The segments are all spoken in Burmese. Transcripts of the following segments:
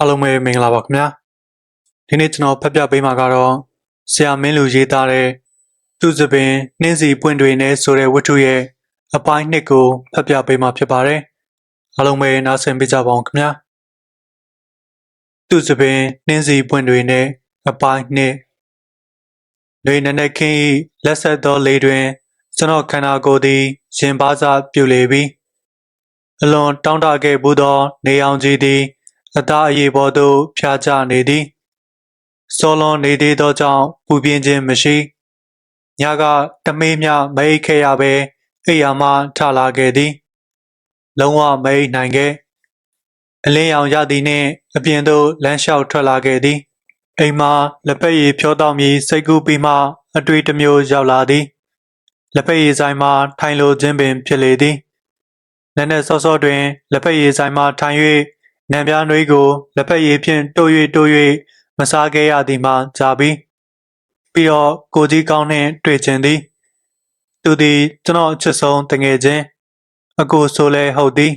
အားလုံးပဲမင်္ဂလာပါခင်ဗျာဒီနေ့ကျွန်တော်ဖတ်ပြပေးမှာကတော့ဆရာမင်းလူရေးသားတဲ့သူစပင်နှင်းစီပွင့်တွေနဲ့ဆိုတဲ့ဝတ္ထုရဲ့အပိုင်းနှစ်ကိုဖတ်ပြပေးမှာဖြစ်ပါတယ်အားလုံးပဲနားဆင်ပေးကြပါအောင်ခင်ဗျာသူစပင်နှင်းစီပွင့်တွေနဲ့အပိုင်းနှစ်လေနနဲ့ခင်း၏လက်ဆက်သောလေတွင်ကျွန်တော်ခန္ဓာကိုယ်သည်ရင်ပါးစားပြုလေပြီးအလွန်တောင်းတခဲ့ဘူးသော နေအောင်ကြီးသည် အသားအရေပေါ်သို့ဖြာချနေသည်စောလွန်နေသေးသောကြောင့်ပူပြင်းခြင်းမရှိညကတမေးမြမအိတ်ခဲ့ရပဲအိယာမှထလာခဲ့သည် လုံးဝမအိတ်နိုင်ခဲ့အလင်းရောင်ရသည်နှင့်အပြင်သို့လမ်းလျှောက်ထွက်လာခဲ့သည်အိမ်မှာလက်ဖက်ရည်ဖြောတောက်မီစိတ်ကူးပြီးမှအတွေ့တစ်မျိုးရောက်လာသည်လက်ဖက်ရည်ဆိုင်မှာထိုင်လိုခြင်းပင်ဖြစ်လေသည်နက်နက်စောစောတွင်လက်ဖက်ရည်ဆိုင်မှာထိုင်၍ နံပြားနွေးကိုလက်ဖက်ရည်ဖြင့်တိုး၍တိုး၍မစားခဲ့ရသည်မှကြာပြီပြီးတော့ကိုကြီးကောင်းနှင့်တွေ့ခြင်းသည် သူသည်ကျွန်တော်အချစ်ဆုံးတငယ်ချင်းအကိုဆိုလဲဟုတ်သည်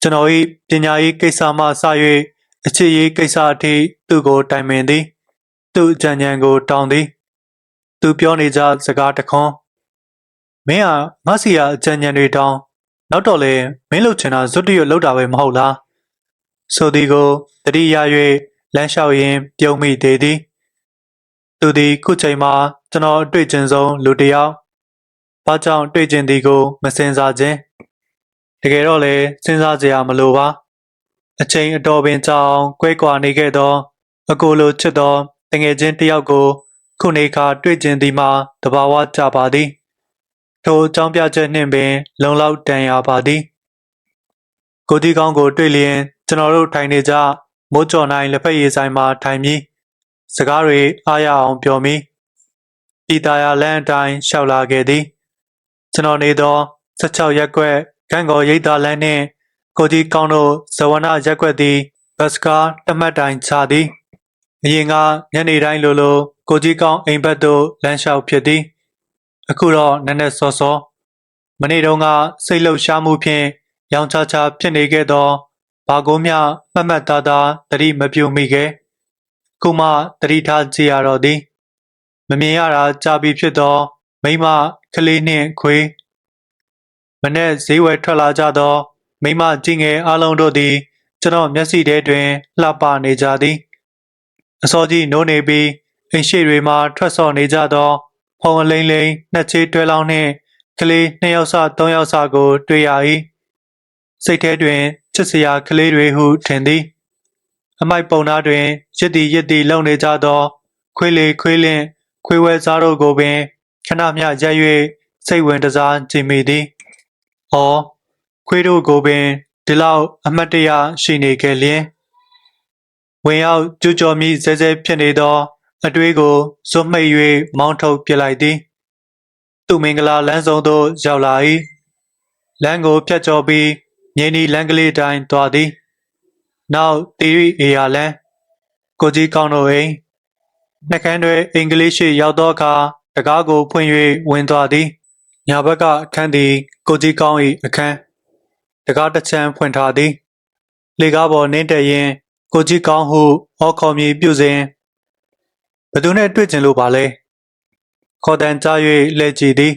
ကျွန်တော်၏ပညာရေးကိစ္စမှစ၍အချစ်ရေးကိစ္စအထိသူ့ကိုတိုင်ပင်သည် သူ့အကြံဉာဏ်ကိုတောင်းသည် သူပြောနေကြစကားတခွန်းမင်းဟာငါစီယာအကြံဉာဏ်တွေတောင်းနောက်တော့လေမင်းလှုပ်ချင်တာဇွတ်တရွတ်လောက်တာပဲမဟုတ်လား ဆိုသည်ကိုတတိယ၍လမ်းလျှောက်ရင်းပြုံးမိသေးသည်သူသည်ခုချိန်မှာကျွန်တော်တွေ့ကျင်ဆုံးလူတစ်ယောက်ဘာကြောင့်တွေ့ကျင်သည်ကိုမစင်စားခြင်းတကယ်တော့လေစဉ်းစားစရာမလိုပါအချိန်အတော်ပင်ကြောင်ကွဲကွာနေခဲ့သောအကိုလိုချစ်သောတငယ်ချင်းတစ်ယောက်ကို ခုနေခါတွေ့ကျင်သည်မှာတဘာဝကြပါသည်ထိုအကြောင်းပြချက်နှင့်ပင် လုံလောက်တန်ရာပါသည်ကိုတီကောင်းကိုတွေ့လျင် ကျွန်တော်တို့ထိုင်နေကြမိုးကြော်နိုင်လက်ဖက်ရည်ဆိုင်မှာထိုင်ပြီးစကားတွေအားရအောင်ပြောမိဤသားရလမ်းအတိုင်းလျှောက်လာခဲ့သည်ကျွန်တော်နေသော16ရက်ကွက်ဂန့်ကော်ရိပ်သာလမ်းနှင့်ကိုကြီးကောင်းတို့ဇဝနာရက်ကွက်သည်ဘတ်စကားတမတ်တိုင်ချသည်အရင်ကညနေတိုင်းလိုလိုကိုကြီးကောင်းအိမ်ဘက်သို့လမ်းလျှောက်ဖြစ်သည် အခုတော့နက်နက်စောစောမနေ့တုန်းကစိတ်လှုပ်ရှားမှုဖြင့်ရောင်ချချဖြစ်နေခဲ့သော ဘာကိုမျှမှတ်မှတ်သားသားတတိမပြုမိခဲ့ခုမှတတိထားကြည့်ရတော့သည်မမြင်ရတာကြာပြီဖြစ်သော မိမကလေးနှင့်ခွေးမနေ့ဈေးဝယ်ထွက်လာကြသော မိမကြီးငယ်အလုံးတို့သည် ကျွန်တော်မျက်စိထဲတွင်လှပနေကြသည်အစောကြီးနိုးနေပြီးအိမ်ရှိတွေမှထွက်ဆော်နေကြသော ဖုံအလိမ့်လိမ့်နှစ်ချေးတွဲလောင်းနှင့်ကလေးနှစ်ယောက်စသုံးယောက်စကို တွေ့ရ၏စိတ်ထဲတွင် ချစ်စရာကလေးတွေဟုထင်သည်အမိုက်ပုံသားတွင်ရစ်တီရစ်တီလုံနေကြသော ခွေးလေခွေးလင့်ခွေးဝဲစားတို့ကိုပင်ခဏမျှရက်၍စိတ်ဝင်တစားကြည်မိသည်။အော်ခွေးတို့ကိုပင်ဒီလောက်အမတ်တရရှိနေခဲ့လျင်ဝင်ရောက်ကြွကြော်မိစဲစဲဖြစ်နေသော အတွေးကိုစွတ်မိတ်၍မောင်းထုတ်ပစ်လိုက်သည်။သူမင်္ဂလာလမ်းဆောင်သို့ရောက်လာ၏။လမ်းကိုဖြတ်ကျော်ပြီး မြင်းဒီလမ်းကလေးတိုင်းသွားသည်နောက်တီရီအေယာလန်ကိုကြီးကောင်းတို့အိမ်နှကန်းတွေအင်္ဂလိပ်ရှိရောက်သောအခါတကားကိုဖွင့်၍ဝင်သွားသည်ညာဘက်ကအခန်းသည် ကိုကြီးကောင်း၏အခန်းတကားတစ်ချမ်းဖွင့်ထားသည်လေကားပေါ်နင်းတက်ရင် ကိုကြီးကောင်းဟုအော်ခေါ်မည်ပြုစဉ်ဘသူနဲ့တွေ့ကျင်လို့ပါလဲခေါ်တန်ကြား၍လှည့်ကြည့်သည်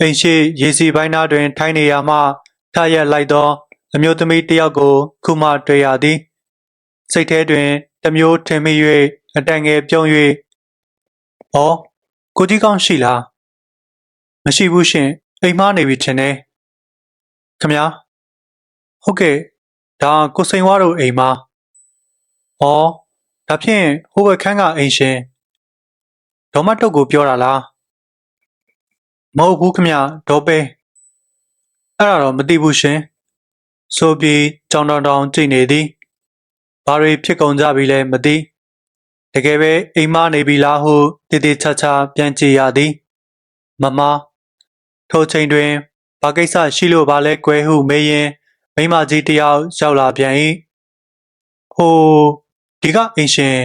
အိမ်ရှိရေစီပိုင်းသားတွင် ထိုင်းနေရမှ ထရက်လိုက်သော အမျိုးသမီးတစ်ယောက်ကို ခုမှတွေ့ရသည်စိတ်ထဲတွင်တစ်မျိုးထင်မိ၍အတန်ငယ်ပြုံး၍ဩကိုကြီးကောင်းရှိလားမရှိဘူးရှင်အိမ်မနေပြီထင်တယ်ခမညာဟုတ်ကဲ့ဒါကိုစိန်ဝါတို့အိမ်မဩဒါဖြင့်ဟိုဘက်ခန်းကအိမ်ရှင်ဒေါ်မတုတ်ကိုပြောတာလားမဟုတ်ဘူးခမညာဒေါ်ပဲ အဲ့ဒါတော့မသိဘူးရှင်ဆိုပြီးကြောင်တောင်တောင်ကြည့်နေသည်ဘာတွေဖြစ်ကုန်ကြပြီလဲမသိတကယ်ပဲအိမ်မနေပြီလားဟုတည်တည်ချာချာပြန်ကြည့်ရသည် မမထိုချိန်တွင်ဘာကိစ္စရှိလို့ပါလဲကွယ်ဟုမေးရင်မိမကြီးတယောက်ရောက်လာပြန်၏ဟိုဒီကအိမ်ရှင်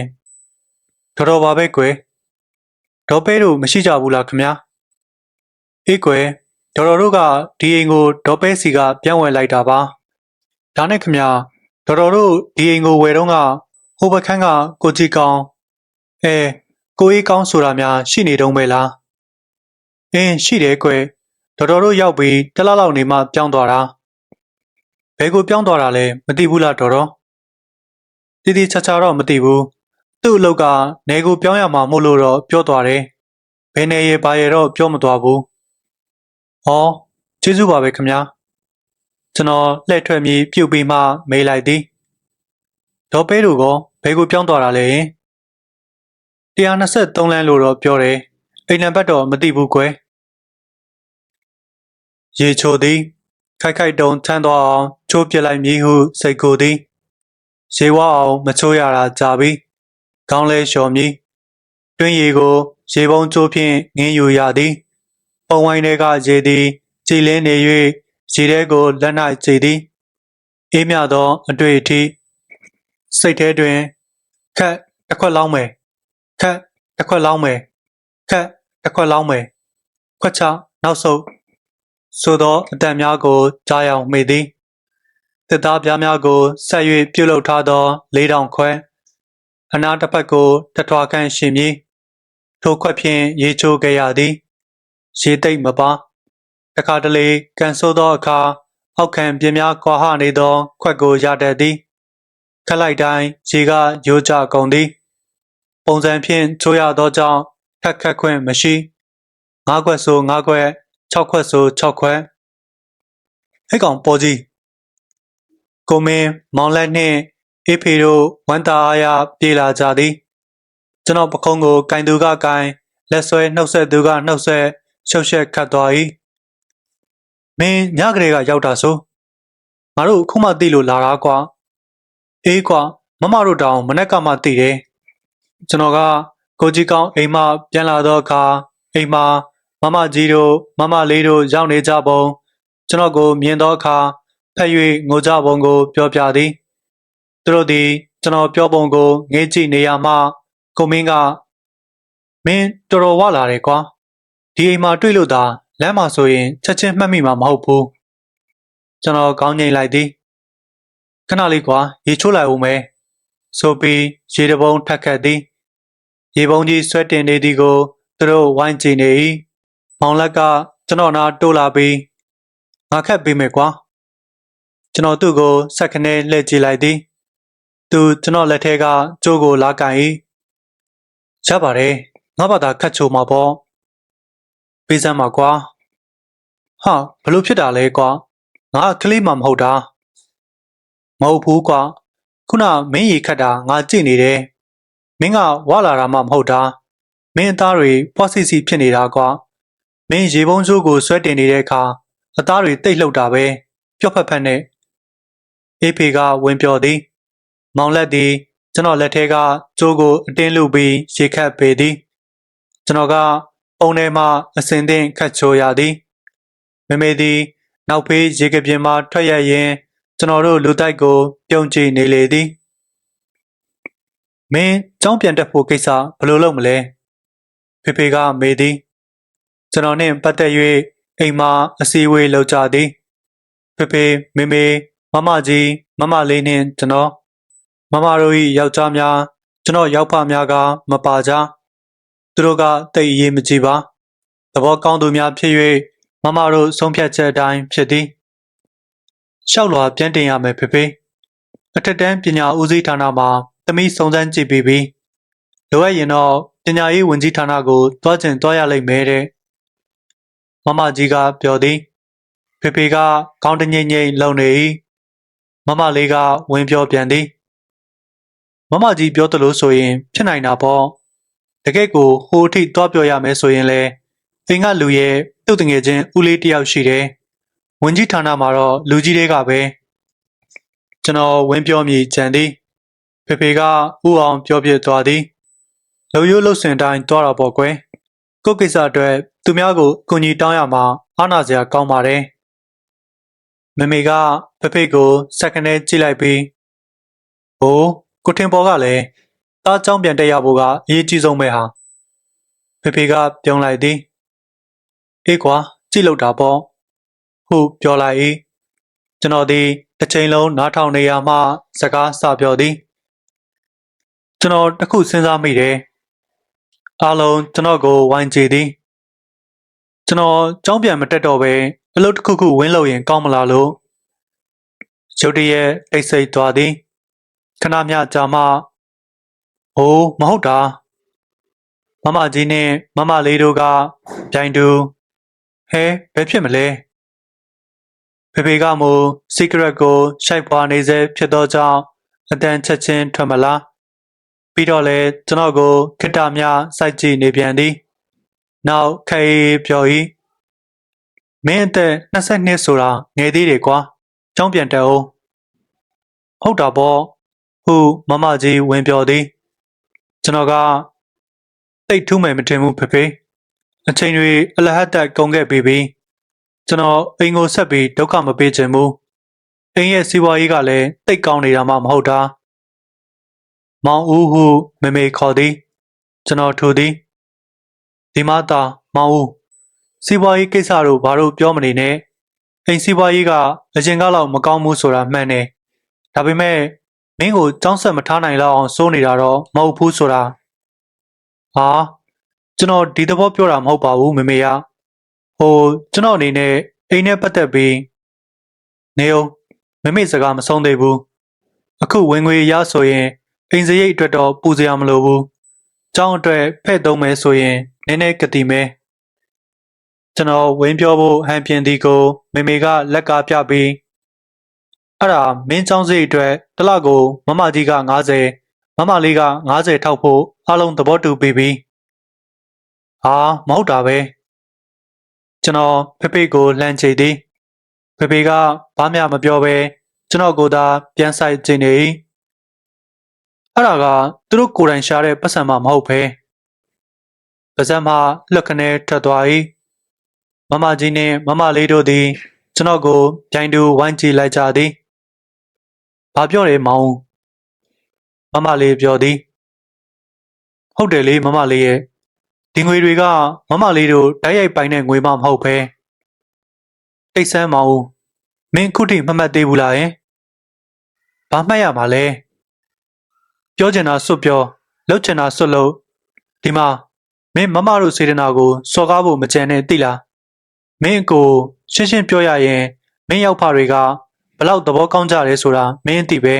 တော်တော်ပါပဲကွယ်ဒေါ်ပဲတို့မရှိကြဘူးလားခမညာအေးကွယ် ဒေါ်တော်တို့ကဒီအိမ်ကိုဒေါ်ပဲစီကပြန်ဝင်လိုက်တာပါဒါနဲ့ခမတော်တော်တို့ဒီအိမ်ကိုဝယ်တော့ကဟိုဘက်ခန်းကကိုကြီးကောင်းအဲကိုအေးကောင်းဆိုတာများရှိနေတုံးပဲလားအင်းရှိတယ်ကွယ်တော်တော်တို့ရောက်ပြီးတစ်လောက်လောက်နေမှပြောင်းသွားတာဘယ်ကိုပြောင်းသွားတာလဲမသိဘူးလားတော်တော်တီတီချာချာတော့မသိဘူးသူ့အလုပ်ကနေကိုပြောင်းရမှာမို့လို့တော့ပြောသွားတယ်ဘယ်နေရပါရတော့ပြောမသွားဘူး ဟောကျေးဇူးပါပဲခင်ဗျာကျွန်တော်လှည့်ထွက်ပြီးပြုတ်ပြီးမှမေးလိုက်သည်ဒေါ်ပဲတို့ကဘယ်ကိုပြောင်းသွားတာလဲ123လမ်းလို့တော့ပြောတယ်အိမ်နံပါတ်တော့မသိဘူးကွယ်ရေချိုသည်ခိုက်ခိုက်တုံထမ်းသွားအောင်ချိုးပြစ်လိုက်မည်ဟုစိတ်ကိုသည်ရေဝအောင်မချိုးရတာကြာပြီခေါင်းလဲလျှော်မည်တွင်းရီကို ရေပုံးချိုးဖြင့်ငင်းယူရသည် ပုံဝိုင်းတွေကရေသည်ကြည်လင်းနေ၍ရေထဲကိုလက်၌ကြည်သည်အေးမြသောအတွေ့အထိစိတ်ထဲတွင်ခက်တစ်ခွက်လောင်းမယ်ခက်တစ်ခွက်လောင်းမယ်ခက်တစ်ခွက်လောင်းမယ်ခွက်ချနောက်ဆုတ်ဆိုသောအတန်များကိုကြားရောက်မိသည်တစ်သားပြားများကိုဆက်၍ပြုတ်လုထားသောလေးတောင်ခွဲအနာတစ်ဖက်ကိုတထွားခန့်ရှင်ပြီးထိုခွက်ဖြင့်ရေချိုးခဲ့ရသည် ရေသိမ့်မပါတခါတလေကန်ဆိုးသောအခါအောက်ခံပြင်းများကွာဟနေသော ခွက်ကိုရတတ်သည်ခက်လိုက်တိုင်းရေကရိုးကျကုန်သည် ပုံစံဖြင့်ချိုးရသောကြောင့်ခက်ခက်ခွင့်မရှိငါးခွက်ဆိုငါးခွက်6ခွက်ဆို6ခွက်ဟဲ့ကောင်ပေါ်ကြီးကိုမင်းမောင်လက်နှင့်အေးဖေတို့ဝန်တာအားရပြေးလာကြသည် ကျွန်တော်ပခုံးကိုကင်သူကကင်လက်ဆွဲနှုတ်ဆက်သူကနှုတ်ဆက် ရှုပ်ရှက်ခတ်သွား၏မင်းညကလေးကရောက်တာဆိုငါတို့ခုမှသိလို့လာတာကွာအေးကွာမမတို့တောင်မနေ့ကမှသိတယ်ကျွန်တော်ကကိုကြီးကောင်းအိမ်မှပြန်လာတော့အခါအိမ်မှာမမကြီးတို့မမလေးတို့ရောက်နေကြပုံကျွန်တော်ကိုမြင်သောအခါဖက်၍ငိုကြပုံကို ပြောပြသည်သူတို့သည်ကျွန်တော်ပြောပုံကိုငေးကြည့်နေရမှကိုမင်းကမင်းတော်တော်ဝလာတယ်ကွာ ဒီအိမ်မှာတွေ့လို့သာလမ်းမှာဆိုရင်ချက်ချင်းမှတ်မိမှာမဟုတ်ဘူးကျွန်တော်ကောင်းငိမ့်လိုက်သည်ခဏလေးကွာရေချိုးလိုက်ဦးမယ်ဆိုပြီးရေတပုံထက်ခတ်သည်ရေပုံကြီးဆွဲတင်နေသည်ကိုသူတို့ဝိုင်းကြည့်နေ၏မောင်လက်ကကျွန်တော်နာတိုးလာပြီးငါခက်ပေးမယ်ကွာကျွန်တော်သူ့ကိုဆက်ခနဲလှည့်ကြည့်လိုက်သည်သူကျွန်တော်လက်ထဲကကြိုးကိုလာကန်၏ရပါတယ်ငါဘာသာခတ်ချိုမှာပေါ့ ပေးစမ်းပါကွာဟာဘလို့ဖြစ်တာလဲကွာငါကလေးမှမဟုတ်တာမဟုတ်ဘူးကွာခုနမင်းရီခတ်တာငါကြည့်နေတယ်မင်းကဝလာတာမှမဟုတ်တာမင်းအသားတွေပွားစီစီဖြစ်နေတာကွာမင်းရေပုံးချိုးကိုဆွဲတင်နေတဲ့အခါအသားတွေတိတ်လှုပ်တာပဲပျော့ဖက်ဖက်နဲ့အေးဖေကဝင်ပြောသည် မောင်လက်သည်ကျွန်တော်လက်ထဲကကျိုးကိုအတင်းလူပြီးရေခတ်ပေသည်ကျွန်တော်က ပုံထဲမှအစင်သင့်ခတ်ချိုးရသည်မမေသည် နောက်ဖေးရေကပြင်းမှထွက်ရရင် ကျွန်တော်တို့လူတိုက်ကိုပြုံးကြည့်နေလေသည်မင်းကြောင်းပြန်တက်ဖို့ကိစ္စဘယ်လိုလုပ်မလဲဖေဖေကမေးသည် ကျွန်တော်နှင့်ပတ်သက်၍အိမ်မှာအစည်းအဝေးလုပ်ကြသည်ဖေဖေမေမေမမကြီးမမလေးနှင့်ကျွန်တော်မမတို့၏ယောက်ျားများကျွန်တော်ရောက်ဖများကမပါကြ သူတို့ကတိတ်အရေးမကြီးပါသဘောကောင်းသူများဖြစ်၍မမတို့ဆုံးဖြတ်ချက်အတိုင်းဖြစ်သည်ရှောက်လွာပြန်တင်ရမယ်ဖေဖေအထက်တန်းပညာဦးစီးဌာနမှာသမီးစုံစမ်းကြည့်ပြီးပြီလိုအပ်ရင်တော့ပညာရေးဝန်ကြီးဌာနကိုတွားကျင်တွားရလိမ့်မယ်တဲ့မမကြီးကပြောသည်ဖေဖေကခေါင်းတငိမ့်ငိမ့်လုံနေ၏မမလေးကဝင်ပြောပြန်သည်မမကြီးပြောသလိုဆိုရင်ဖြစ်နိုင်တာပေါ့ တကယ့်ကိုဟိုအထိတွားပြောရမယ်ဆိုရင်လေအိမ်ကလူရဲ့သူ့တငယ်ချင်းဦးလေးတယောက်ရှိတယ်ဝင်ကြီးဌာနမှာတော့လူကြီးတွေကပဲကျွန်တော်ဝင်ပြောမိကြံသည်ဖေဖေကဥအောင်ပြောပြသွားသည်လူရိုးလှုပ်စင်တိုင်းတွားတာပေါ့ကွယ်ကိုယ့်ကိစ္စအတွက်သူများကိုအကူအညီတောင်းရမှာအားနာစရာကောင်းပါတယ်မမေကဖဖေကိုစက္ကနဲကြည့်လိုက်ပြီးဟိုးကိုထင်ပေါ်ကလည်း တားချောင်းပြန်တက်ရဖို့ကအရေးကြီးဆုံးပဲဟာဖဖေကပြုံးလိုက်သည်အေးကွာကြည့်လို့တာပေါ့ဟုတ်ပြောလိုက်၏ကျွန်တော်ဒီတတစ်ချိန်လုံးနားထောင်နေရမှစကားစပြောသည်ကျွန်တော်တစ်ခုစဉ်းစားမိတယ်အားလုံးကျွန်တော်ကိုဝိုင်းကြည့်သည်ကျွန်တော်ကြောင်းပြန်မတက်တော့ပဲအလုပ်တစ်ခုခုဝင်းလို့ရင်ကောင်းမလားလို့ရုတ်တရက်အိတ်စိတ်သွားသည်ခဏမျှကြာမှ ဟိုးမဟုတ်တာမမကြီးနဲ့မမလေးတို့ကပြိုင်တူဟဲဘယ်ဖြစ်မလဲဖေဖေကမူ secret ကိုရှိုက်ပွားနေစေဖြစ်သောကြောင့်အတန်ချက်ချင်းထွက်မလားပြီးတော့လေကျွန်တော်ကိုခိတ္တမြစိုက်ကြည့်နေပြန်သည်နောက်ခေပြောဤမင်းအသက်22ဆိုတာငယ်သေးတယ်ကွာကျောင်းပြန်တက်အောင်ဟုတ်တာပေါ့ဟုမမကြီးဝင်ပြောသည် ကျွန်တော်ကတိတ်ထူးမယ်မထင်ဘူးဖေဖေအချိန်တွေအလဟတ်တက်ကုန်ခဲ့ပြီးပြီကျွန်တော်အိမ်ကိုဆက်ပြီးဒုက္ခမပေးချင်ဘူးအိမ်ရဲ့စီးပွားရေးကလည်းတိတ်ကောင်းနေတာမှမဟုတ်တာမောင်ဦးဟုမေမေခေါ်သည်ကျွန်တော်ထူသည်ဒီမသာမောင်ဦးစီးပွားရေးကိစ္စတို့ဘာလို့ပြောမနေနဲ့အိမ်စီးပွားရေးကအရင်ကလောက်မကောင်းဘူးဆိုတာမှန်တယ်ဒါပေမဲ့ မင်းကိုကြောင်းဆက်မထားနိုင်လောက်အောင်စိုးနေတာတော့မဟုတ်ဘူးဆိုတာဟာကျွန်တော်ဒီသဘောပြောတာမဟုတ်ပါဘူးမေမေရဟိုကျွန်တော်အနေနဲ့အိမ်နဲ့ပတ်သက်ပြီးနေအောင်မမေစကားမဆုံးသေးဘူးအခုဝင်ငွေရဆိုရင်အိမ်စရိတ်အတွက်တော့ပူစရာမလိုဘူးကျောင်းအတွက်ဖဲ့သုံးမယ်ဆိုရင်နည်းနည်းကတိမဲကျွန်တော်ဝင်းပြောဖို့ဟန်ပြင်ဒီကို မေမေကလက်ကားပြပြီး အဲ့ဒါမင်းကျောင်းစိတ်အတွက်တစ်လကိုမမကြီးက90မမလေးက90ထောက်ဖို့အားလုံးသဘောတူပြီးပြီဟာမဟုတ်တာပဲကျွန်တော်ဖေဖေကိုလှမ်းချေသည်ဖေဖေကဘာမှမပြောဘဲကျွန်တော်ကိုသာပြန်ဆိုင်ကျင်နေ၏အဲ့ဒါကသူတို့ကိုယ်တိုင်ရှားတဲ့ပတ်စံမှမဟုတ်ပဲပါဇက်မှလက်ခနဲ့ထွက်သွား၏မမကြီးနှင့်မမလေးတို့သည်ကျွန်တော်ကိုပြိုင်တူဝိုင်းကြည့်လိုက်ကြသည် ဘာပြောလဲမောင် မမလေးပြောသည် ဟုတ်တယ်လေမမလေးရဲ့ ဒီငွေတွေက မမလေးတို့ တိုက်ရိုက်ပိုင်တဲ့ငွေမှမဟုတ်ပဲတိတ်ဆန်းမောင်မင်း ခုထိမမှတ်သေးဘူးလားယင် ဘာမှတ်ရမှာလဲ ပြောချင်တာစွတ်ပြောလှုပ်ချင်တာစွတ်လို့ဒီမှာ မင်း မမတို့စေတနာကို စော်ကားဖို့မကြံနဲ့သိလား မင်းကို ရှင်းရှင်းပြောရရင် မင်းရောက်ဖတွေက ဘလောက်သဘောကောင်းကြတယ်ဆိုတာမင်းသိပဲ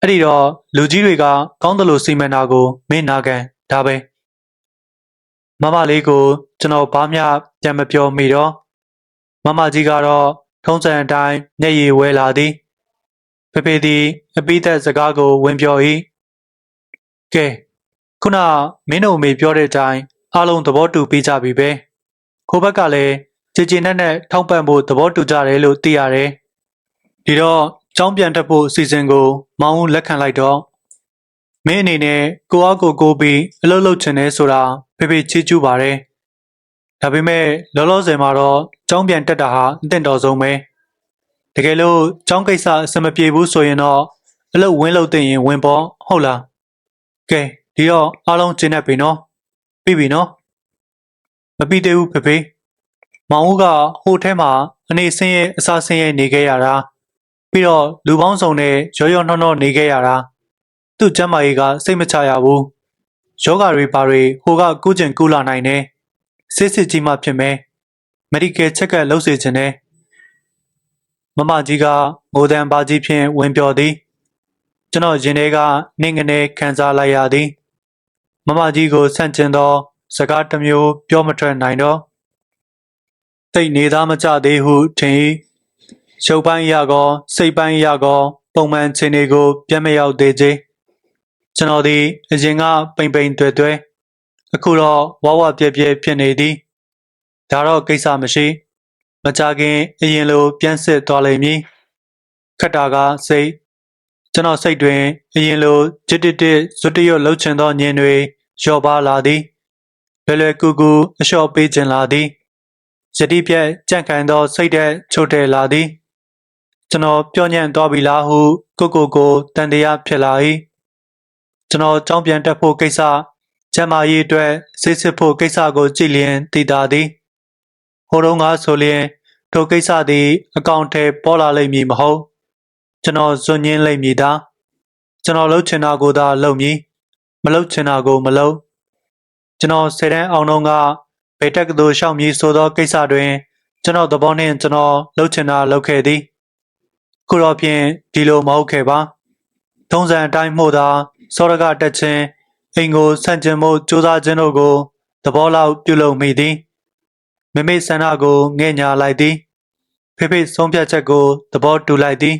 အဲ့ဒီတော့လူကြီးတွေကကောင်းတယ်လို့စီမံတာကိုမင်းနာခံဒါပဲမမလေးကိုကျွန်တော်ဘာမှပြန်မပြောမိတော့မမကြီးကတော့ထုံးစံအတိုင်းမျက်ရည်ဝဲလာသည်ဖေဖေသည်အပိသက်စကားကိုဝင်ပြော၏ကဲခုနမင်းတို့အမေပြောတဲ့အတိုင်းအားလုံးသဘောတူပြီးကြပြီပဲခိုးဘက်ကလည်းကြည်ကြည်နက်နက်ထောက်ပံ့ဖို့သဘောတူကြတယ်လို့သိရတယ် ဒီတော့ကြောင်းပြန်တက်ဖို့စီစဉ်ကို မောင်းလက်ခံလိုက်တော့မင်းအနေနဲ့ကိုအားကိုကိုပြီးအလုပ်လုပ်ချင်တယ်ဆိုတာဖေဖေချီးကျူးပါတယ်။ဒါပေမဲ့လောလောဆယ်မှာတော့ကြောင်းပြန်တက်တာဟာအသင့်တော်ဆုံးပဲ။တကယ်လို့ကြောင်းကိစ္စအဆင်မပြေဘူးဆိုရင်တော့အလုပ်ဝင်လုပ်တဲ့ရင်ဝင်ပေါ့ဟုတ်လား။ကဲဒီတော့အားလုံးကျင်းနေပြီနော်။ပြီပြီနော်။မပြီးသေးဘူးဖေဖေ။မောင်ဦးကဟိုထဲမှာအနေဆင်းရဲအစာဆင်းရဲနေခဲ့ရတာ။ ပြီးတော့လူပေါင်းစုံနဲ့ရောရောနှောနှောနေခဲ့ရတာသူ့ကျမ်းမာရေးကစိတ်မချရဘူးယောဂတွေပါတွေဟိုကကုကျင်ကူလာနိုင်တယ်စစ်စစ်ကြီးမှဖြစ်မယ်မက်ဒီကယ်ချက်ကပ်လုပ်စေခြင်းနဲ့မမကြီးကငိုတန်ပါကြီးဖြင့်ဝင်ပြောသည် ကျွန်တော်ရင်ထဲကနှင်းငနေခံစားလိုက်ရသည် မမကြီးကိုဆန့်ကျင်သော စကားတစ်မျိုးပြောမထွက်နိုင်တော့တိတ်နေသားမကြသေးဟုထင်၏ ရုပ်ပိုင်းရကောစိတ်ပိုင်းရကောပုံမှန်ခြေနေကိုပြတ်မရောက်သေးခြင်းကျွန်တော်ဒီအရင်ကပိန်ပိန်တွေ့တွေ့အခုတော့ဝဝပြက်ပြက်ဖြစ်နေသည်ဒါတော့ကိစ္စမရှိ မကြခင်အရင်လိုပြန်စစ်သွားလိမ့်မည်ခက်တာကစိတ်ကျွန်တော်စိတ်တွင်အရင်လိုကြစ်တစ်တစ်ဇွတ်တရွတ်လှုပ်ချင်သောညင်တွေလျော့ပါလာသည်လွယ်လွယ်ကူကူအလျှော့ပေးခြင်းလာသည်ယတိပြက်ကြန့်ခိုင်သောစိတ်တဲ့ချို့တယ်လာသည် ကျွန်တော်ပြောညံ့သွားပြီလားဟုကိုကိုကိုတန်တရားဖြစ်လာ၏ကျွန်တော်ကြောင်းပြန်တက်ဖို့ကိစ္စကျမကြီးအတွက်စိတ်စစ်ဖို့ကိစ္စကိုကြည်လျင်တည်တာသည်ဟိုတုန်းကဆိုလျင်ထိုကိစ္စသည် အကောင့်ထဲပေါ်လာလိမ့်မည်မဟုတ်ကျွန်တော်ဇွန်ညင်းလိမ့်မည်သားကျွန်တော်လှုပ်ချင်တာကိုသာလှုပ်မည်မလှုပ်ချင်တာကိုမလှုပ်ကျွန်တော်ဆယ်တန်းအောင်တော့ကဘယ်တက်ကသိုလ်ရှောက်မည်ဆိုသောကိစ္စတွင် ကျွန်တော်သဘောနှင့်ကျွန်တော်လှုပ်ချင်တာလှုပ်ခဲ့သည် ခုတော့ဖြင့်ဒီလိုမဟုတ်ခဲ့ပါထုံးစံအတိုင်းမှုသာစောရကတက်ခြင်းအိမ်ကိုဆန့်ကျင်မှုစူးစမ်းခြင်းတို့ကိုသဘောလောက်ပြုလုပ်မိသည်မိမိဆန္ဒကိုငဲ့ညာလိုက်သည်ဖေဖေဆုံးဖြတ်ချက်ကိုသဘောတူလိုက်သည်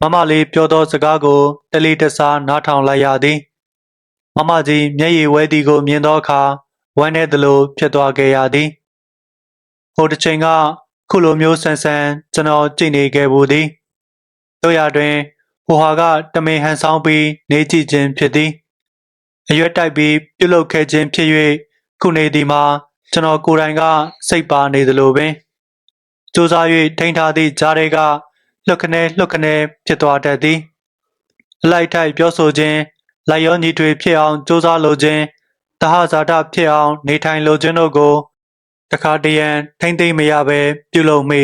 မမလေးပြောသောစကားကိုတလီတစားနားထောင်လိုက်ရသည်မမကြီးမျက်ရည်ဝဲသည်ကိုမြင်သောအခါဝမ်းနည်းသလိုဖြစ်သွားခဲ့ရသည်ဟိုတစ်ချိန်က ခုလိုမျိုးဆန်းဆန်းကျွန်တော်ကြည်နေခဲ့ဘူးသည်တို့ရတွင်ဟိုဟာကတမင်ဟန်ဆောင်ပြီးနေကြည့်ခြင်းဖြစ်သည်အရွက်တိုက်ပြီးပြုတ်လုခဲ့ခြင်းဖြစ်၍ခုနေသည်မှာကျွန်တော်ကိုယ်တိုင်ကစိတ်ပါနေသလိုပင်စူးစား၍ထိန်းထားသည့်ကြားတွေကလှုပ်ခနဲလှုပ်ခနဲဖြစ်သွားတတ်သည်အလိုက်ထိုက်ပြောဆိုခြင်းလိုက်ရောညီထွေဖြစ်အောင်စူးစမ်းလိုခြင်းတဟဇာတဖြစ်အောင်နေထိုင်လိုခြင်းတို့ကို တခါတရံထိမ့်သိမ့်မရဘဲပြုလုပ်မိ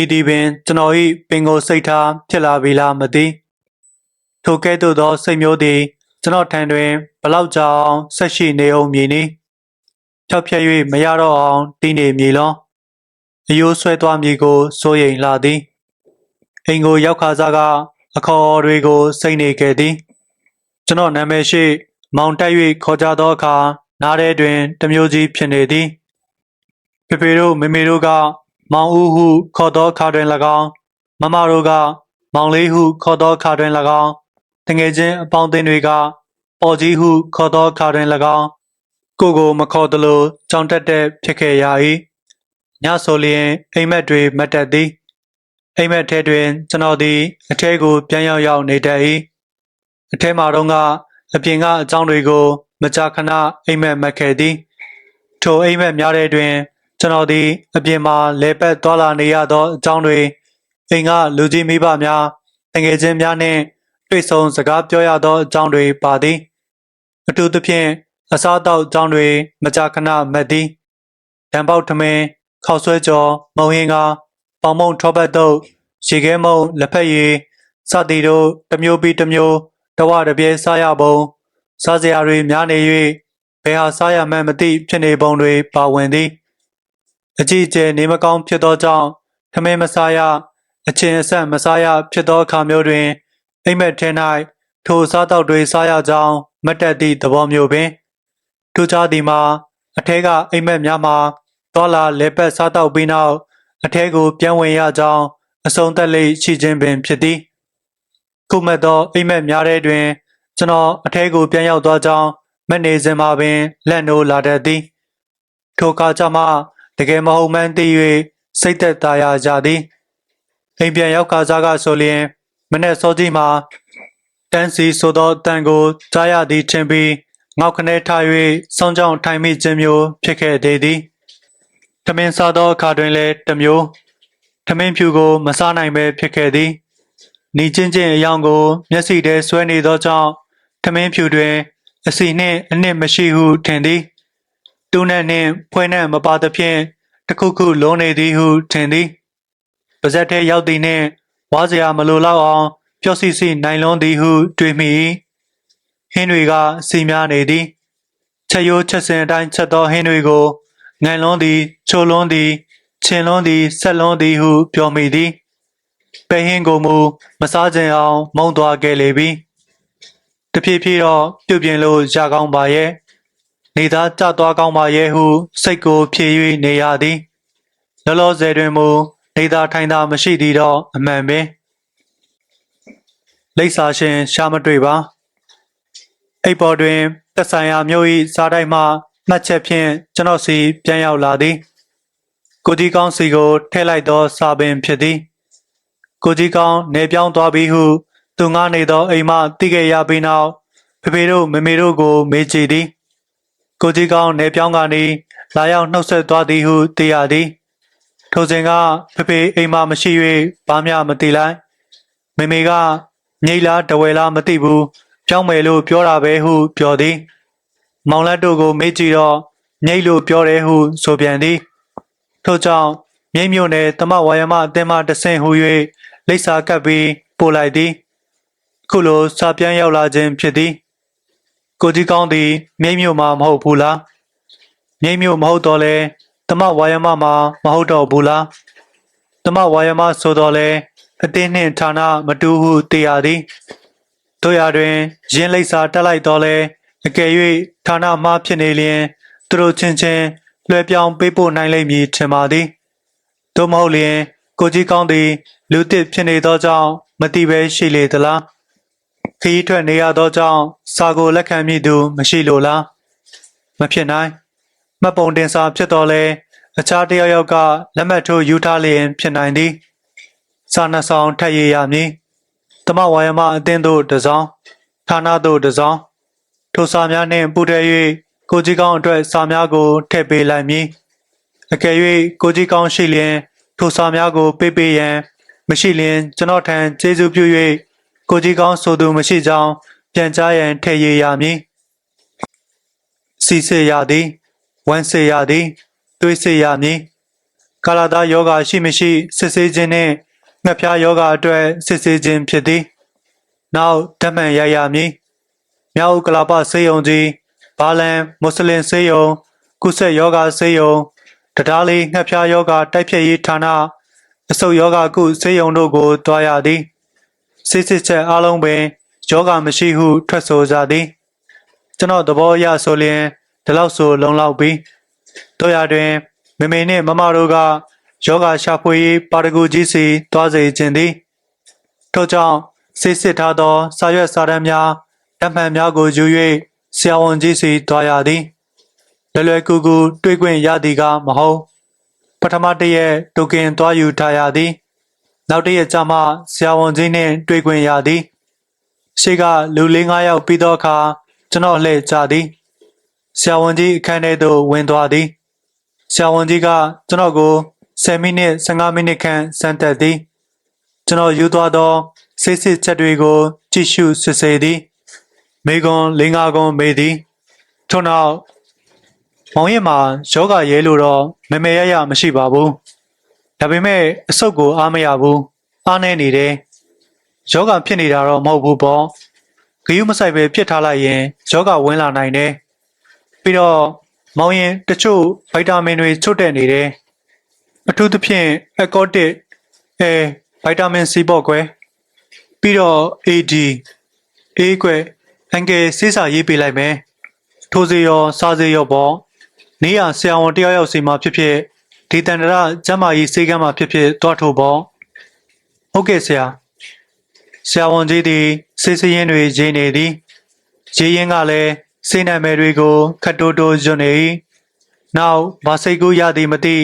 ဤသည်ပင်ကျွန်တော်၏ပင်ကိုစိတ်ထားဖြစ်လာပြီလားမသိထိုကဲ့သို့သောစိတ်မျိုးသည်ကျွန်တော်ထံတွင်ဘလောက်ကြာအောင်ဆက်ရှိနေအောင်မည်နည်းဖြောက်ဖြက်၍မရတော့အောင်တည်နေမည်လောအယိုးဆွဲသွားမည်ကိုစိုးရိမ်လာသည်အိမ်ကိုရောက်ခါစားကအခေါ်တွေကိုစိတ်နေခဲ့သည်ကျွန်တော်နာမည်ရှိ မောင်တက်၍ခေါ်ကြသောအခါနားထဲတွင် တမျိုးကြီးဖြစ်နေသည် ဖေဖေတို့မေမေတို့ကမောင်ဦးဟုခေါ်သောအခါတွင်၎င်းမမတို့ကမောင်လေးဟုခေါ်သောအခါတွင်၎င်းတငယ်ချင်းအပေါင်းအသင်းတွေကအော်ကြီးဟုခေါ်သောအခါတွင်၎င်းကိုကိုမခေါ်သလိုကြောင်တက်တဲ့ဖြစ်ခဲ့ရ၏ညဆိုလျင်အိမ်မက်တွေမတ်တက်သည်အိမ်မက်ထဲတွင်ကျွန်တော်သည်အထဲကိုပြန်ရောက်ရောက်နေတတ်၏အထဲမှာတော့ကအပြင်ကအကြောင်းတွေကို မကြာခဏအိမ်မက်မက်ခဲ့သည်ထိုအိမ်မက်များတဲ့တွင် ကျွန်တော်သည်အပြင်မှာလဲပတ်သွားလာနေရသောအကြောင်းတွေအိမ်ကလူကြီးမိဘများတငယ်ချင်းများနှင့်တွေ့ဆုံစကားပြောရသောအကြောင်းတွေပါသည်အထူးသဖြင့်အစားအသောက်အကြောင်းတွေမကြာခဏမက်သည်တံပေါက်ထမင်းခောက်ဆွဲကြော်မုံဟင်းကားပေါင်မုံထောပတ်တုပ်ရေခဲမုံလက်ဖက်ရည်စသည်တို့တစ်မျိုးပြီးတစ်မျိုးတဝတပြဲစားရပုံစားစရာတွေများနေ၍ဘယ်ဟာစားရမှန်းမသိဖြစ်နေပုံတွေပါဝင်သည် အကြည့်အကျယ်နေမကောင်းဖြစ်သောကြောင့်ထမင်းမစားရအချင်းအဆက်မစားရဖြစ်သောအခါမျိုးတွင်အိမ်မက်ထဲ၌ထိုစားတောက်တွေစားရကြောင်းမတ်တက်သည့်သဘောမျိုးပင်ထူးခြားသည်မှာအထက်ကအိမ်မက်များမှာတော်လာလေပတ်စားတောက်ပြီးနောက်အထက်ကိုပြန်ဝင်ရကြောင်းအစုံသက်လေးရှိခြင်းပင်ဖြစ်သည်ခုမှတ်သောအိမ်မက်များတဲ့တွင် ကျွန်တော်အထက်ကိုပြန်ရောက်သွားကြောင်းမနေစဉ်မှာပင်လက်နိုးလာတတ်သည်ထိုအခါကျမှ တကယ်မဟုတ်မှန်းသိ၍စိတ်သက်သာရကြသည်အိမ်ပြန်ရောက်ခါစားကဆိုလျင်မနေ့စောကြီးမှာတန်းစီဆိုသောတန်ကိုကြားရသည်ထင်ပြီးငေါက်ခနဲထား၍စောင်းကြောင်ထိုင်မိခြင်းမျိုးဖြစ်ခဲ့သေးသည်ထမင်းစားသောအခါတွင်လည်းတစ်မျိုးထမင်းဖြူကိုမစားနိုင်ပဲဖြစ်ခဲ့သည်နီချင်းချင်းအယောင်ကို မျက်စိထဲဆွဲနေသောကြောင့်ထမင်းဖြူတွင် အစီနှင့်အနှစ်မရှိဟုထင်သည် တူးနဲ့နှင့်ဖွဲနဲ့မပါသဖြင့်တခုခုလုံးနေသည်ဟုထင်သည်ပါဇက်ထဲရောက်သည်နှင့်ဝါစရာမလိုတော့အောင်ပျော့စီစီနိုင်လွန်းသည်ဟုတွေးမိဟင်းတွေကစီများနေသည်ချက်ရိုးချက်စင်အတိုင်းချက်သောဟင်းတွေကိုငံလွန်းသည်ချိုလွန်းသည်ချင်လွန်းသည်ဆက်လွန်းသည်ဟုပြောမိသည်ပဲဟင်းကိုမူမစားခြင်းအောင် မုံသွားခဲ့လေပြီတဖြည်းဖြည်းတော့ပြုတ်ပြင်းလို့ရကောင်းပါရဲ့ နေသားကြသွားကောင်းပါရဲ့ဟု စိတ်ကိုဖြည့်၍နေရသည်လောလောဆယ်တွင်မူနေသားထိုင်သာမရှိသည်တော့အမှန်ပင်လိပ်စာရှင်ရှာမတွေ့ပါအိပ်ပေါ်တွင်သက်ဆိုင်ရာမျိုး၏စားတိုက်မှမှတ်ချက်ဖြင့်ကျွန်တော်စီပြန်ရောက်လာသည်ကိုကြီးကောင်းစီကိုထည့်လိုက်သောစာပင်ဖြစ်သည်ကိုကြီးကောင်းနေပြောင်းသွားပြီဟုသူငားနေသောအိမ်မှသိခဲ့ရပြီးနောက်ဖေဖေတို့မမေတို့ကိုမေးကြည့်သည် ကိုကြီးကောင်းနေပြောင်းကနေလာရောက်နှုတ်ဆက်သွားသည်ဟုသိရသည်ထိုစဉ်ကဖေဖေအိမ်မှမရှိ၍ဘာမျှမသိလိုက်မေမေကမြိတ်လားတဝဲလားမသိဘူးပြောင်းမယ်လို့ပြောတာပဲဟုပြောသည် မောင်လက်တို့ကိုမေးကြည့်တော့မြိတ်လို့ပြောတယ်ဟုဆိုပြန်သည်ထို့ကြောင့်မြိတ်မြို့နယ်တမဝါယမအသင်းမှတဆင့်ဟူ၍လိပ်စာကပ်ပြီးပို့လိုက်သည်ခုလိုစာပြန်ရောက်လာခြင်းဖြစ်သည် ကိုကြီးကောင်းသည်မြိတ်မြို့မှာမဟုတ်ဘူးလားမြိတ်မြို့မဟုတ်တော့လဲတမဝါယမမှာမဟုတ်တော့ဘူးလားတမဝါယမဆိုတော့လဲအတင်းနှင့်ဌာနမတူဟုသိရသည်တို့ရတွင်ရင်းလိပ်စာတက်လိုက်တော့လဲအကယ်၍ဌာနမှဖြစ်နေလျင်သူတို့ချင်းချင်းလွှဲပြောင်းပေးပို့နိုင်လိမ့်မည်ထင်ပါသည်သို့မဟုတ်လျင်ကိုကြီးကောင်းသည်လူတစ်ဖြစ်နေသောကြောင့်မတိပဲရှိလေသလား ခရီးထွက်နေရသောကြောင့်စာကိုလက်ခံမိသူမရှိလို့လားမဖြစ်နိုင်မှတ်ပုံတင်စာဖြစ်တော်လဲအခြားတစ်ယောက်ယောက်ကလက်မှတ်ထိုးယူထားလျင်ဖြစ်နိုင်သည်စာနှစ်ဆောင်ထပ်ရရမည်တမဝါယမအသင်းတို့တစ်စောင်းဌာနတို့တစ်စောင်းထိုစာများနှင့်ပူးတွဲ၍ကိုကြီးကောင်းအတွက်စာများကိုထည့်ပေးလိုက်မည်အကယ်၍ကိုကြီးကောင်းရှိလျင်ထိုစာများကိုပေးပေးရန်မရှိလျင်ကျွန်တော်ထံကျေးဇူးပြု၍ ကိုကြီးကောင်းဆိုသူမရှိကြောင်းပြန်ကြားရန်ထည့်ရရမည်စီစေရသည်ဝမ်းစေရသည်တွေးစေရမည်ကာလာသားယောဂရှိမရှိ စစ်ဆေးခြင်းနှင့်ငှက်ဖျားယောဂအတွက်စစ်ဆေးခြင်းဖြစ်သည် နောက်ဓမ္မန်ရရမည်မြောက်ကလာပစေယုံကြီးဘာလန်မွတ်စလင်စေယုံကုဆက်ယောဂစေယုံတရားလေးငှက်ဖျားယောဂတိုက်ဖြတ်ရေးဌာနအဆုတ်ယောဂကုစေယုံတို့ကိုတွားရသည် စစ်စစ်ချက်အလုံးပင်ယောဂမရှိဟု ထွက်ဆိုကြသည် ကျွန်တော်သဘောအရဆိုလျင်ဒီလောက်ဆိုလုံလောက်ပြီတို့ရတွင်မမေနှင့်မမတို့ကယောဂရှာဖွေရေးပါရဂူကြီးစီတွားစေခြင်းသည်ထို့ကြောင့်စစ်စစ်ထားသောစာရွက်စာတမ်းများဓမှန်များကိုယူ၍ဆရာဝန်ကြီးစီတွားရသည်လွယ်လွယ်ကူကူ တွေ့ခွင့်ရသည်ကမဟုတ်ပထမတည့်ရက်ဒုကင်တွားယူထားရသည် နောက်တည့်ရက်ကျမှဆရာဝန်ကြီးနှင့်တွေ့ခွင့်ရသည်ရှေ့ကလူလေး၅ယောက်ပြီးသောအခါကျွန်တော်လှည့်ကြသည်ဆရာဝန်ကြီးအခန်းထဲသို့ဝင်သွားသည်ဆရာဝန်ကြီးကကျွန်တော်ကို10မိနစ်15မိနစ်ခန့်စမ်းသပ်သည်ကျွန်တော်ယူသွားသောစိတ်စစ်ချက်တွေကိုကြည့်ရှုစစ်ဆေးသည်မိကွန်လင်းကားကွန်မေးသည်ထို့နောက်မောင်ရင်မှာယောဂရဲလို့တော့မမေရရမရှိပါဘူး ဒါပေမဲ့အဆုတ်ကိုအားမရဘူးအားနေနေတယ်ယောဂဖြစ်နေတာတော့မဟုတ်ဘူးပေါ့ဂယုမဆိုင်ပဲဖြစ်ထားလိုက်ရင်ယောဂဝင်လာနိုင်တယ်ပြီးတော့မောင်ရင်တချို့ဗိုက်တာမင်တွေချွတ်တက်နေတယ်အထူးသဖြင့်အကောတစ်အဲဗိုက်တာမင်စီပေါ့ကွယ်ပြီးတော့ AD အေးကွယ်အင်္ဂေစေးစာရေးပေးလိုက်မယ်ထိုးစေရောစားစေရောပေါ့နေရဆရာဝန်တယောက်ယောက်စီမှာဖြစ်ဖြစ် ဒီတန်တရကျမ်းမာရေးစေကမ်းမှာဖြစ်ဖြစ်တွားထိုးပေါ့ဟုတ်ကဲ့ဆရာဆရာဝန်ကြီးသည်စေးစရင်တွေရေးနေသည်ရေးရင်ကလည်းစေနံမယ်တွေကိုခတ်တိုးတိုးညွတ်နေ၏နောက်ဘာစိတ်ကူးရသည်မသိ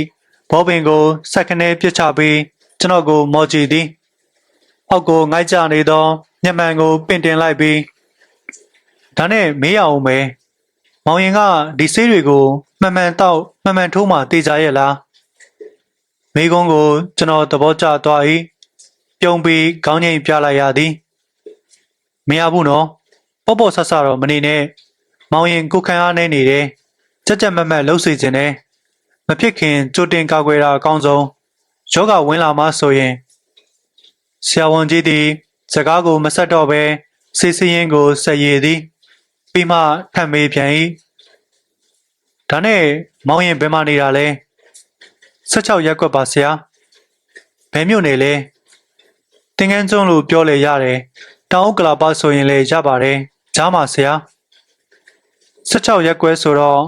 ဘောပင်ကိုစက္ကနဲပြစ်ချပြီးကျွန်တော်ကိုမော်ကြည့်သည်အောက်ကိုငိုက်ကြနေသောညမှန်ကိုပင့်တင်လိုက်ပြီးဒါနဲ့မေးရအောင်မယ်မောင်ရင်ကဒီဆေးတွေကိုမှန်မှန်တော့မှန်မှန်ထိုးမှတေးကြရဲ့လား မိကုန်းကိုကျွန်တော်သဘောကျသွား၏ပြုံးပြီးခေါင်းငိမ့်ပြလိုက်ရသည်မရဘူးနော်ပေါ့ပေါ့ဆဆတော့မနေနဲ့မောင်ရင်ကိုခံအားနေနေတယ်ကြက်ကြက်မက်မက်လှုပ်စေခြင်းနဲ့မဖြစ်ခင်ကြိုတင်ကာကွယ်တာအကောင်းဆုံးယောဂဝင်လာမှဆိုရင်ဆရာဝန်ကြီးသည်စကားကိုမဆက်တော့ဘဲစေးစရင်ကိုဆက်ရည်သည်ပြီးမှထပ်မေးပြန်၏ဒါနဲ့မောင်ရင်ဘယ်မှာနေတာလဲ 16ရက်ကွက်ပါဆရာဘယ်မြို့နေလဲတင်ငန်းကျုံလို့ပြောလေရတယ်တောင်ဥက္ကလာပါဆိုရင်လည်းရပါတယ်ကြားပါဆရာ16ရက်ကွက်ဆိုတော့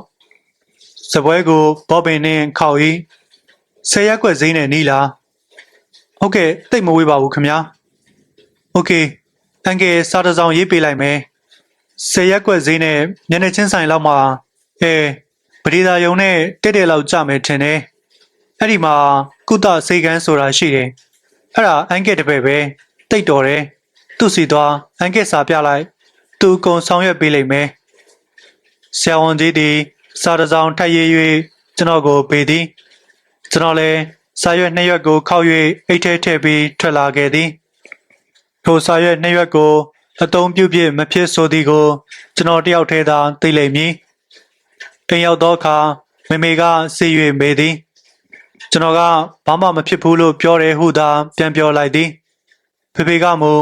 စပွဲကိုဘောပင်နဲ့ခောက်၏10ရက်ကွက်ဈေးနဲ့နီးလားဟုတ်ကဲ့တိတ်မဝေးပါဘူးခင်ဗျာโอเคအန်ကယ်စားတစ်စောင်ရေးပေးလိုက်မယ်10ရက်ကွက်ဈေးနဲ့ညနေချင်းဆိုင်လောက်မှာအဲပရိသာယုံနဲ့တက်တဲ့လောက်ကြမယ်ထင်တယ် အဲ့ဒီမှာကုသစေကန်းဆိုတာရှိတယ်အဲ့ဒါအန်ကယ်တပည့်ပဲတိတ်တော်တယ်သူ့စီသွားအန်ကယ်စာပြလိုက် သူကုံဆောင်ရွက်ပေးလိုက်မယ်ဆရာဝန်ကြီးသည်စာတစ်စောင်ထပ်ရေး၍ကျွန်တော်ကိုပေးသည်ကျွန်တော်လည်းစာရွက်နှစ်ရွက်ကိုခောက်၍အိတ်ထဲထည့်ပြီးထွက်လာခဲ့သည်ထိုစာရွက်နှစ်ရွက်ကိုအသုံးပြုဖြစ်မဖြစ်ဆိုသည်ကို ကျွန်တော်တယောက်တည်းသာသိလိမ့်မည်တင်ရောက်သောအခါမေမေကစီ၍မေးသည် ကျွန်တော်ကဘာမှမဖြစ်ဘူးလို့ပြောတယ်ဟုသာပြန်ပြောလိုက်သည်ဖေဖေကမူ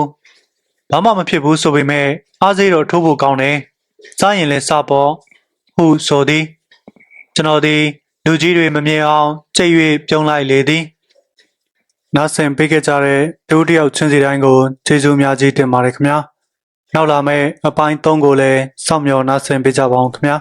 ဘာမှမဖြစ်ဘူးဆိုပေမဲ့အားစေးတော့ထိုးဖို့ကောင်းတယ်စားရင်လည်းစားပေါ့ဟုဆိုသည်ကျွန်တော်သည်လူကြီးတွေမမြင်အောင်ကြိတ်၍ပြုံးလိုက်လေသည်နားဆင်ပေးခဲ့ကြတဲ့ဒုတိယချင်းစီတိုင်းကိုကျေးဇူးအများကြီးတင်ပါတယ်ခင်ဗျာနောက်လာမယ့်အပိုင်း၃ကိုလည်းစောင့်မျှော်နားဆင်ပေးကြပါအောင်ခင်ဗျာ